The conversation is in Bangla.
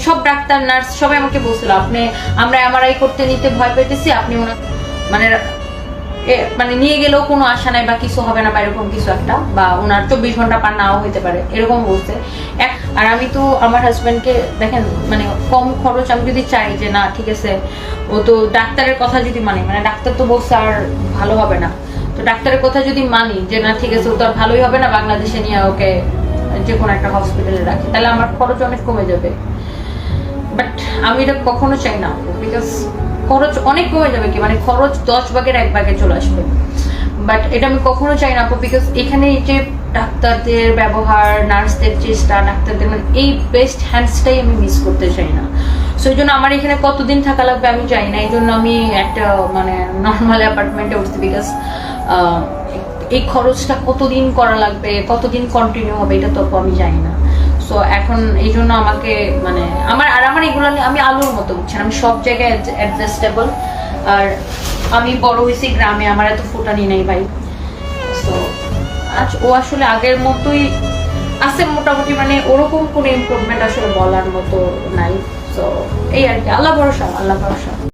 সব ডাক্তার, নার্স সবাই আমাকে বলছিল, আপনি, আমরা এমআরআই করতে নিতে ভয় পেতেছি, আপনি মানে মানে নিয়ে গেলেও কোনো আশা নাই বা কিছু হবে না বা এরকম কিছু একটা, বা ওনার চব্বিশ ঘণ্টা পার নাও হইতে পারে। এরকম বলছে। আর আমি তো আমার হাজব্যান্ডকে দেখেন মানে কম খরচ, আমি যদি চাই যে, না, ঠিক আছে, ও তো ডাক্তারের কথা যদি মানি মানে ডাক্তার তো বলছে আর ভালো হবে না। তো ডাক্তারের কথা যদি মানি যে, না, ঠিক আছে, ও তো আর ভালোই হবে না, বাংলাদেশে নিয়ে ওকে যে কোনো একটা হসপিটালে রাখি, তাহলে আমার খরচ অনেক কমে যাবে। বাট আমি এটা কখনো চাই না বিকজ খরচ অনেক কমে যাবে কি মানে খরচ দশ ভাগের এক ভাগে চলে আসবে। বাট এটা আমি কখনো চাই না বিকজ এখানে যে ডাক্তারদের ব্যবহার, নার্সদের চেষ্টা, ডাক্তারদের মানে এই বেস্ট হ্যান্ডসটাই আমি মিস করতে চাই না। সো এই জন্য আমার এখানে কতদিন থাকা লাগবে আমি চাই না, এই জন্য আমি একটা মানে নর্মাল অ্যাপার্টমেন্টে উঠছি বিকজ এই খরচটা কতদিন করা লাগবে, কতদিন কন্টিনিউ হবে, এটা তো আমি জানি না। সো এখন এই জন্য আমাকে মানে আমার, আর আমার এগুলো আমি আলুর মতো বুঝছেন, আমি সব জায়গায় অ্যাডজাস্টেবল আর আমি বড় হয়েছি গ্রামে, আমার এত ফুটানি নেই ভাই। সো আজ ও আসলে আগের মতোই আছে মোটামুটি মানে ওরকম কোনো ইমপ্রুভমেন্ট আসলে বলার মতো নাই। সো এই আর কি, আল্লাহ ভরসা আল্লাহ ভরসা।